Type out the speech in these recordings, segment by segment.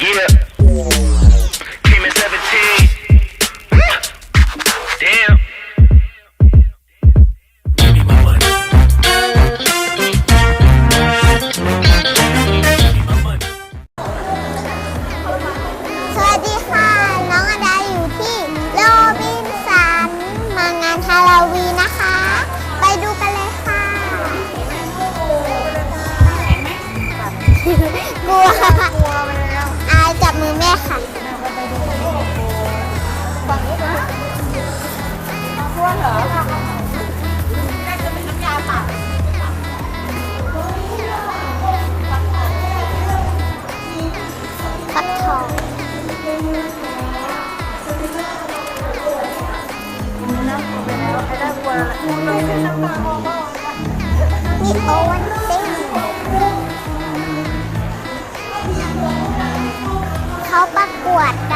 Yeah. ฟักทองมีโอวันตินเขาประกวด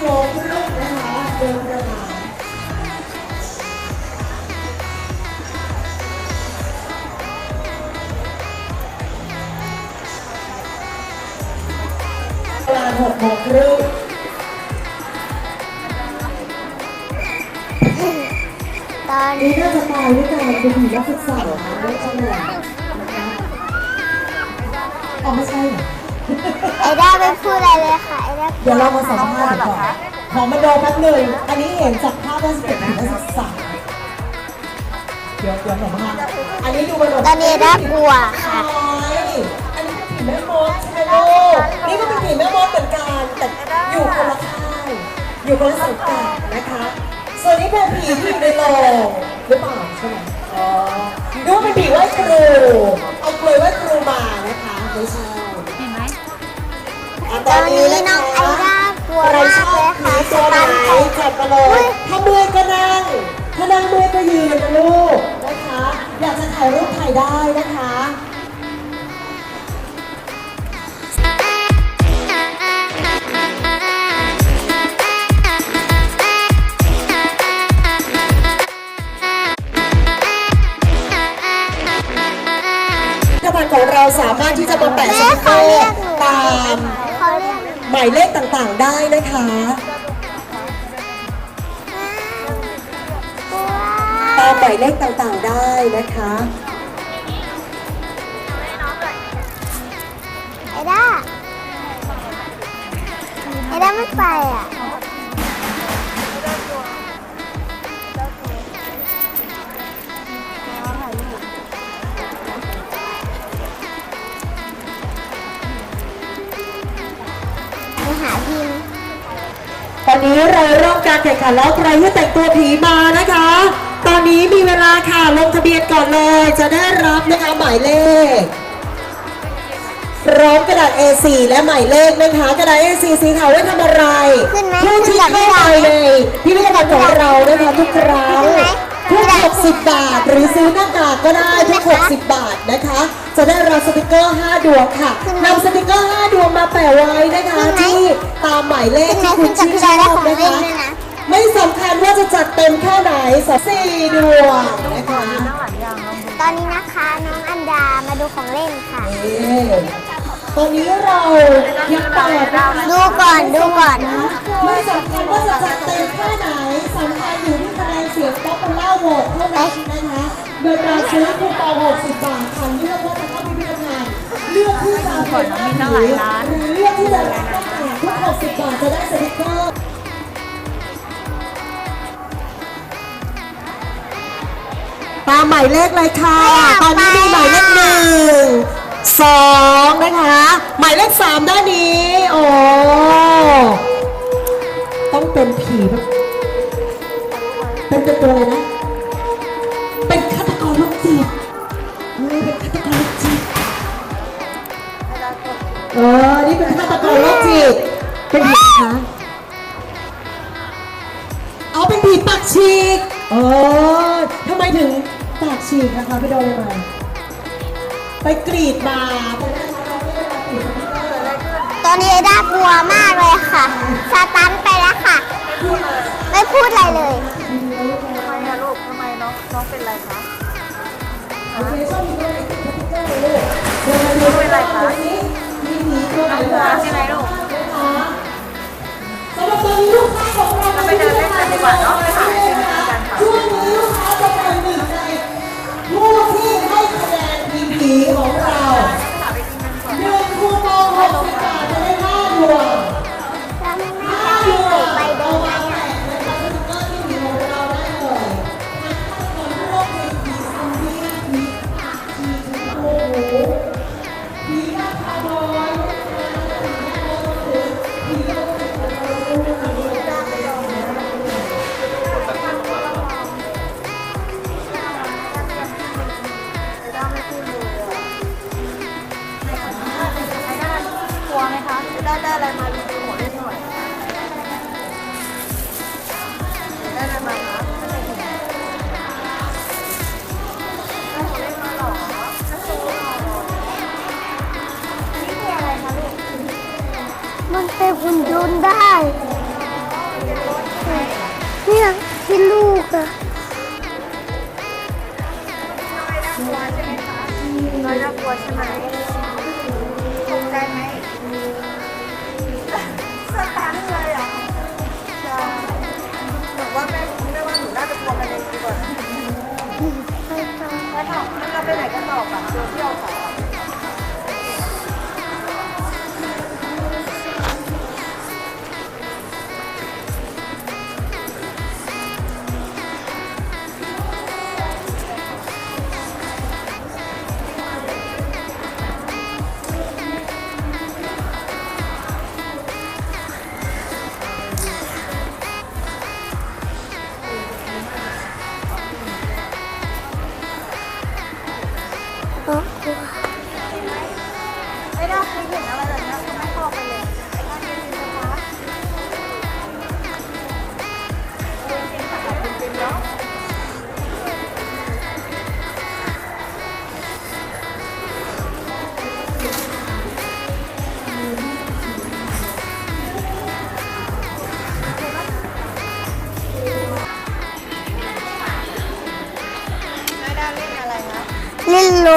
เวลาหกโมงครึ่งตอนนี้น่าจะไปด้วยกันเป็นผีนักศึกษานะไม่ใช่เหรออ๋อไม่ใช่เหรอ ไอด้าไม่พูดอะไรเลยค่ะ เดี๋ยวเรามาสัมภาษณ์ก่อนขอมาดูแป๊บหนึ่งอันนี้เห็นจากภาพว่าจะเป็นผีนักศึกษาเดี๋ยวเดี๋ยวหนูมาอันนี้ดูมาหนูตอนนี้ไอด้ากลัวค่ะอันนี้เป็นผีแม่มดใช่ไหมลูกนี่ก็เป็นผีแม่มดเหมือนกันแต่อยู่คนละค่ายอยู่คนละสังกัดนะคะส่วนนี้เป็นผีที่อยู่ในโรงหรือเปล่าใช่ไหมอ๋อดูว่าเป็นผีไหว้ครูเอากลวยไหว้ครูมานะคะไม่ใช่เห็นไหม ตอนนี้น้องไอด้ากลัวมากเลยค่ะสตัวไหนตันเขาจัดมาเลยถ้าเมื่อยก็นั่งถ้านั่งเมื่อยก็ยืนนะลูกนะคะ อยากจะถ่ายรูปถ่ายได้นะคะของเราสามารถที่จะมาแปะสติกเกอร์ตาม หมายเลขต่างๆได้นะคะ ตามหมายเลขต่างๆได้นะคะไอด้าไอด้าไม่ไปอะ นนี้เราเริ่มการแข่งขันแล้วใครที่แต่งตัวผีมานะคะ ตอนนี้มีเวลาค่ะลงทะเบียนก่อนเลย จะได้รับนะคะหมายเลขพร้อมกระดาษ A4 และหมายเลขนะคะกระดาษ A4 สีขาวไว้ทำอะไรขึ้นไหมผู้ที่ขึ้นเข้ากับไปพี่ดาวไหมในพิพิธภัณฑ์ของเรานะคะทุกครั้งขึ้นไหมทุก60 บาท หรือซื้อหน้ากากก็ได้ทุก60 บาทนะคะ จะได้รับสติกเกอร์ 5 ดวงค่ะขึ้นไหมนำสติกเกอร์ 5 ดวงมาแปะไว้นะคะขึ้นไหมที่ตามหมายเลขที่คุณชื่นชอบนะคะไม่สำคัญว่าจะจัดเต็มแค่ไหนสสี่ดวงนะคะ ตอนนี้นะคะน้องอันดามาดูของเล่นค่ะ ตอนนี้เรายังเปิดดูก่อนดูก่อนนะไม่สำคัญว่าจะจัดเต็มแค่ไหนสำคัญอยู่ที่คะแนนเสียงป๊อกปูล่าโหวตเท่านั้นนะคะโดยการซื้อคูปองสิบบาทคันเลือกว่าจะเข้าไปเลือกงานเลือกที่จะเลือกที่จะ 160 บาทจะได้สติกเกอร์ตาหมายเลขเลยค่ะ ตอนนี้มีหมายเลขหนึ่งสองนะคะ หมายเลขสามด้านนี้ โอ้ ต้องเป็นผีแบบเป็นตัวอะไรนะ เป็นฆาตกรลูกจิตเออเป็นฆาตกรลูกจิเออ นี่เป็นฆาตกรโรกจิต เป็นผีอะไรคะเอาเป็นผีปากฉีกเออทำไมถึงปากฉีกนะคะไปโดนอะไรมาไปกรีดมาไปได้ทำอะไรไม่ได้มากรีดสติ๊กเกอร์เลยตอนนี้ไอด้ากลัวมากเลยค่ะสตันไปแล้วค่ะ ไม่พูดอะไรเลยมีลูกลูกทำไมน้องน้องเป็นไรคะโอเคชอบมีตัวไหนติดสติ๊กเกอร์เลยลูกเดินมาดูเป็นไรคะนี้มีหมีตัวไหนน้องกลัวบ้างใช่ไหมลูก นี้ลูกค้าของเราเราไปเดินเล่นกันดีกว่าเนาะไปหาไอติมกินกันค่ะช่วงนี้ลูกค้าจะเป็นหนึ่งในผู้ที่ให้คะแนนทีมผีของเราหาไอติมกันก่อนหนึ่งคูปองหกสิบบาทจะได้ห้าดวง นเป็นหุ่นยนได้เนี่ยที่ลูกอะน้อยน่ากลัวใช่ไหมตกใจไหมสตันเลยอะใช่หนูว่าแม่แม่ว่าหนูน่าจะกลัวกันเองดีกว่านะไปต่อแล้วเราไปไหนกันต่อกับเที่ยวเที่ยวเขาอ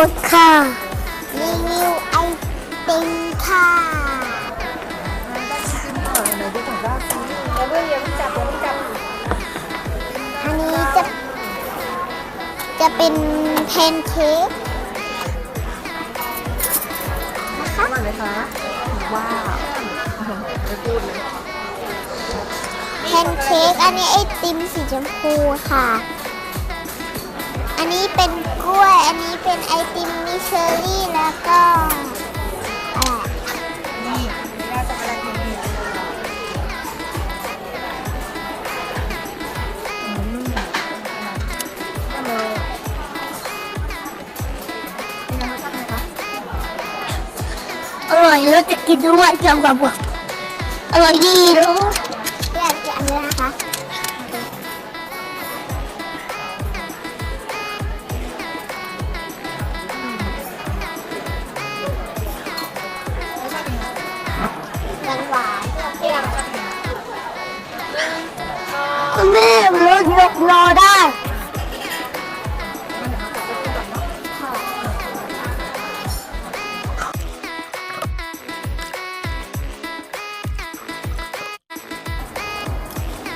เล่นรถค่ะ รีวิวไอติมค่ะแล้วเพื่อนยังจับยังจับอันนี้จะ จะเป็นแพนเค้กนะคะอร่อยไหมคะ ว้าวไม่พูดเลยแพนเค้กอันนี้ไอติมสีชมพูค่ะ อันนี้เป็นกล้วย อันนี้เป็นไอติมมีเชอร์รี่แล้วก็อะไรนี่น่าจะอะไรกินนี่ทำเลยนี่นะราติไงคะอร่อยแล้วจะกินด้วยจังแบบว่าอร่อยดีรู้ กรอได้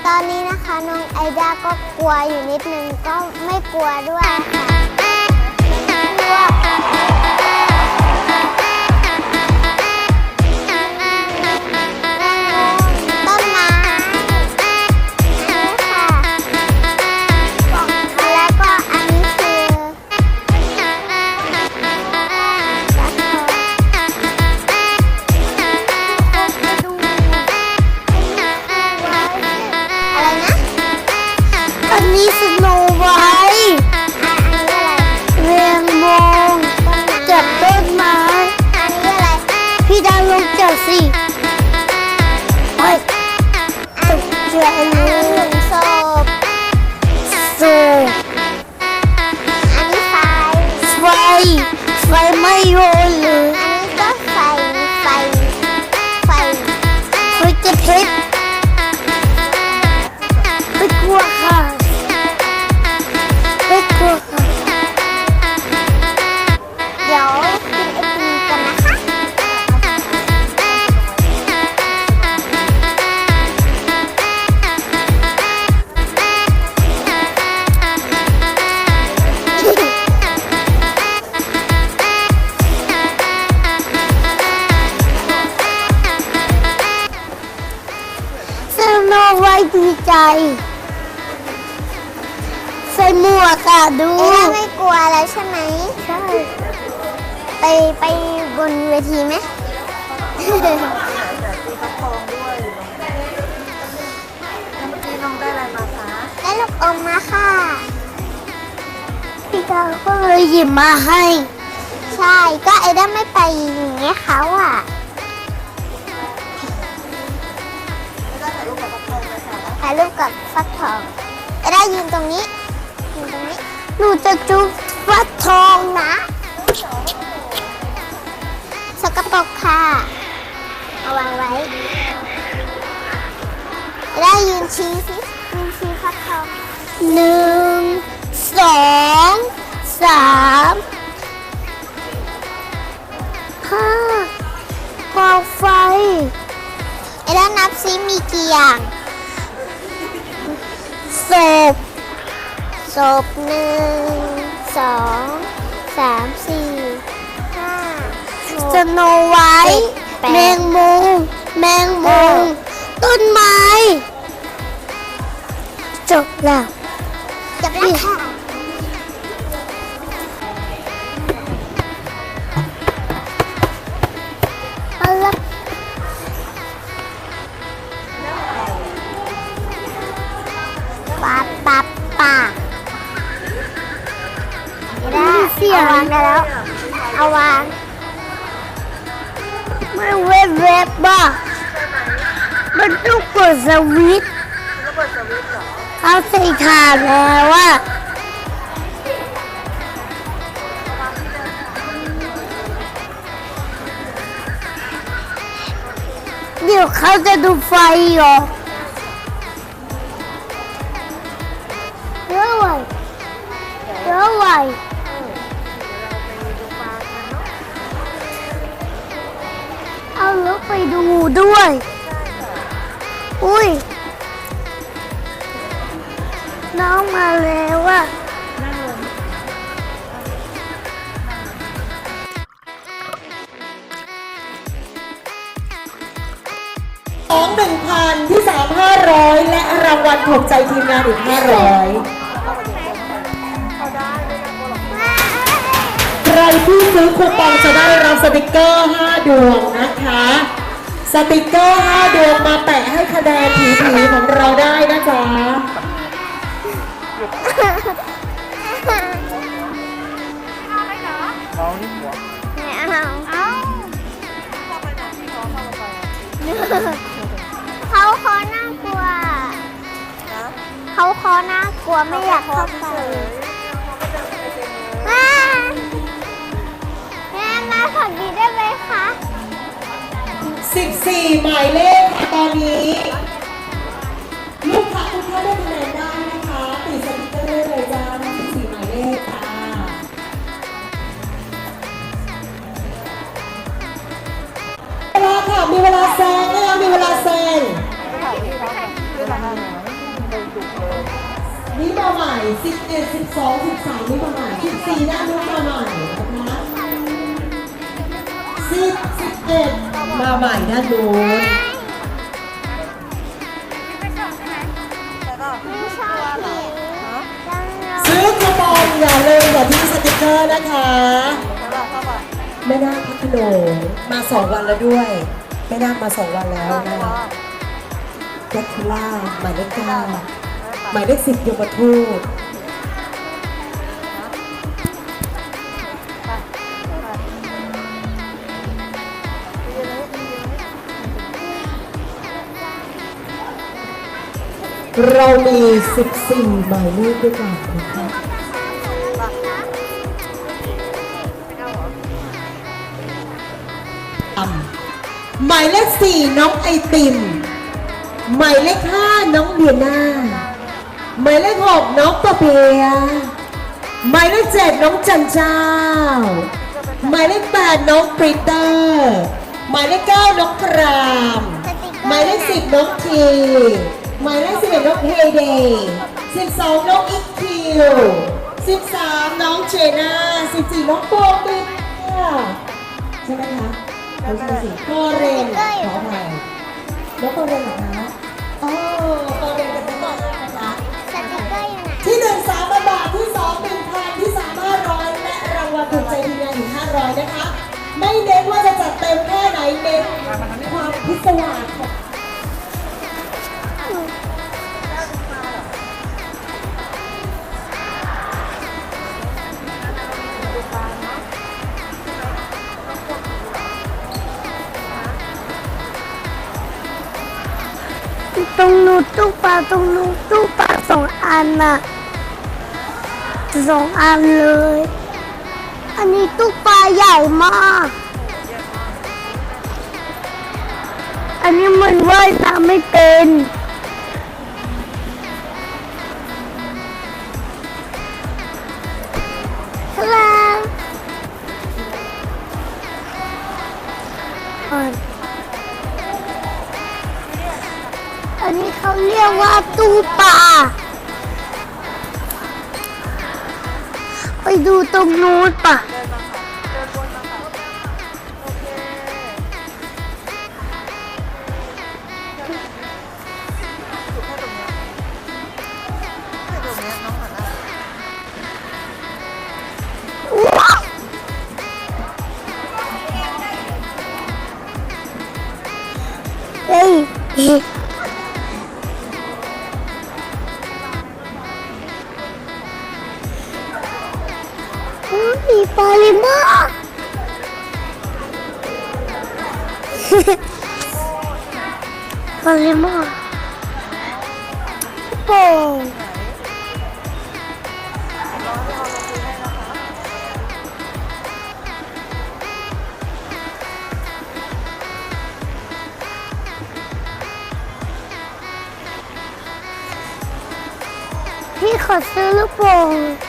ตอนนี้นะคะน้องไอดาก็กลัวอยู่นิดนึงก็ไม่กลัวด้วยค่ะ ศ ใจ ใส่หมวกอะดู เอไม่กลัวแล้วใช่ไหม ใช่ ไปไปบนเวทีไหมแต่ตีประคองด้วยอยู่ตรงนี้แล้วเมื่อกี้น้องได้อะไรมาคะได้ลูกอมมาค่ะ พี่กาก็เลยหยิบมาให้ ใช่ ก็ไอ้ด้าไม่ไปอย่างเงี้ยเขาอะ ถ่ายรูปกับฟักทองไอ้ด้ยืนตรงนี้ยืนตรงนี้หนูจะจุ๊บฟักทองนะสกปรกค่ะเอาวางไว้ได้ยืนชี้สิยืนชี้ฟักทองหนึ่งสองสามห้ากองไฟไอ้ด้นับซิมีกี่อย่าง ศพศพหนึ่งสองสามสี่ห้าสโนไวท์แมงมุมแมงมุมต้นไม้จบแล้วจบแล้วค่ะาวางไม่เว็บเว็บบ้ามันต้องกดสวิตเอเขาใส่ถ่านแล้วว่าเดี๋ยวเขาจะดูไฟเหรอเยอะไว้เยอะไว้ เอาไปดูด้วย อุ้ย น้องมาแล้วอะของหนึ่งพันที่สามห้าร้อยและรางวัลถูกใจทีมงานอีกห้าร้อย ที่ซื้อคูปองจะได้รับสติกเกอร์ 5 ดวงนะคะ สติกเกอร์ 5 ดวงมาแปะให้คะแนนผีผีของเราได้นะจ๊ะไม่เอาเอาเขาคอน่ากลัว เขาคอน่ากลัวไม่อยากเข้าไป ได้ไหมคะ 14 หมายเลขตอนนี้ลูกค้าทุกท่านได้คะแนนได้นะคะติดสติ๊กเกอร์ได้เลยจ้า14 หมายเลขค่ะเวลาค่ะมีเวลาแซงนะคะมีเวลาแซงนี่มาใหม่11 12 13นี่มาใหม่14นะลูกมาใหม่ 11มาใหม่ด้านโน้นซื้อคูปองอย่าลืมอย่าทิ้งสติกเกอร์นะคะแม่นาคพัฒโนมาสองวันแล้วด้วยแม่นาคมาสองวันแล้วนะคะแจ็คคิล่าหมายเลขเก้าหมายเลขสิบยมทูต เรามี 14 หมายเลขด้วยกันนะคะหมายเลข 4 น้องไอติม หมายเลข 5 น้องเบียน่าหมายเลข 6 น้องปะเปียหมายเลข 7 น้องจันเจ้า หมายเลข 8 น้องปริเตอร์ หมายเลข 9 น้องกราม หมายเลข 10 น้องที หมายเลขสิบเอ็ดน้องเฮเดย์สิบสองน้องอิคิวสิบสามน้องเชน่าสิบสี่น้องโปบินค่ใช่ไหมคะเขาใช่สิโกเรนขออภัยนกองโกเรนเหรอคะโอ้โกเรนเป็นตัวต่อนะคะที่หนึ่งสามบาทที่สองหนึ่งพันที่สามห้าร้อยและรางวัลถูกใจทีมงานถึงห้าร้อยนะคะ ไม่เน้นว่าจะจัดเต็มแค่ไหนเน้นความพิศวาสของ ตรงนู้นตู้ปลาตรงนู้นตู้ปลาสองอันน่ะสองอันเลย อันนี้ตู้ปลาใหญ่มาก อันนี้มันว่ายน้ำไม่เป็น เขาเรียกว่าตู้ปลาไปดูตรงนู้นป่ะ อุ๊ยมีปลาลิมาปลาลิมาโป่งน้องจะเอาลงพื้นให้นะคะพี่ขอซื้อลูกโป่ง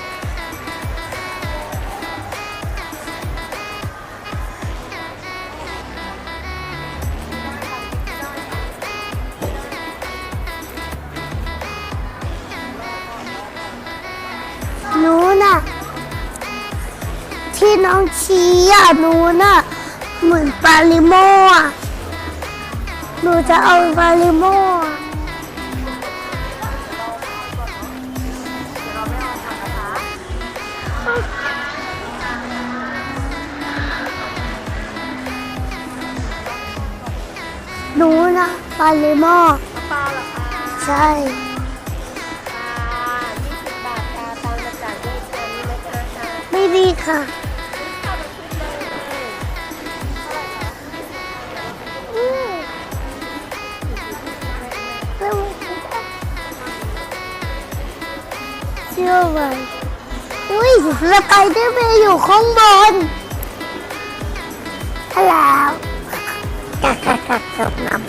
น้องชี้อะหนูน่ะเหมือนปลาลิโมอะหนูจะเอาปลาลิโมอะเราไม่เอาทำนะคะหนูนะปลาเลมอปลาเหรอคะใช่ค่ะ20บาทค่ะตามมาจ่ายด้วยตัวนี้นะคะค่ะไม่ดีค่ะ เชื่อไหมอุ้ยสไปเดอร์แมนอยู่ข้างบนฮัลโหลกักกักกักกับน้ำ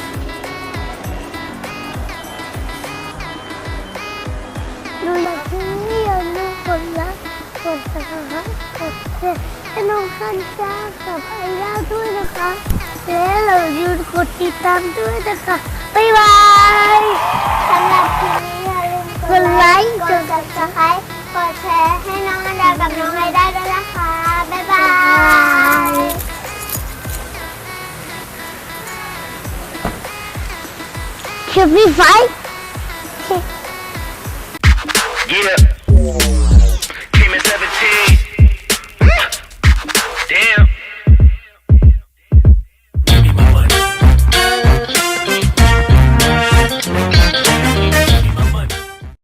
ดูอย่ากที่นี่อย่าลืมกดไลค์กดติดตามกดแชร์ให้น้องฮันจ้ากับไอ้ย่าด้วยนะคะ และเราลืมกดติดตามด้วยนะคะ บ๊ายบายสำหรับคลิป นี้อย่าลืมกดไลค์กด subscribe กดแชร์ให้น้องอันดากับน้องไอได้ด้วยนะคะ บ๊ายบายคลิปนี้ไฟ Yeah.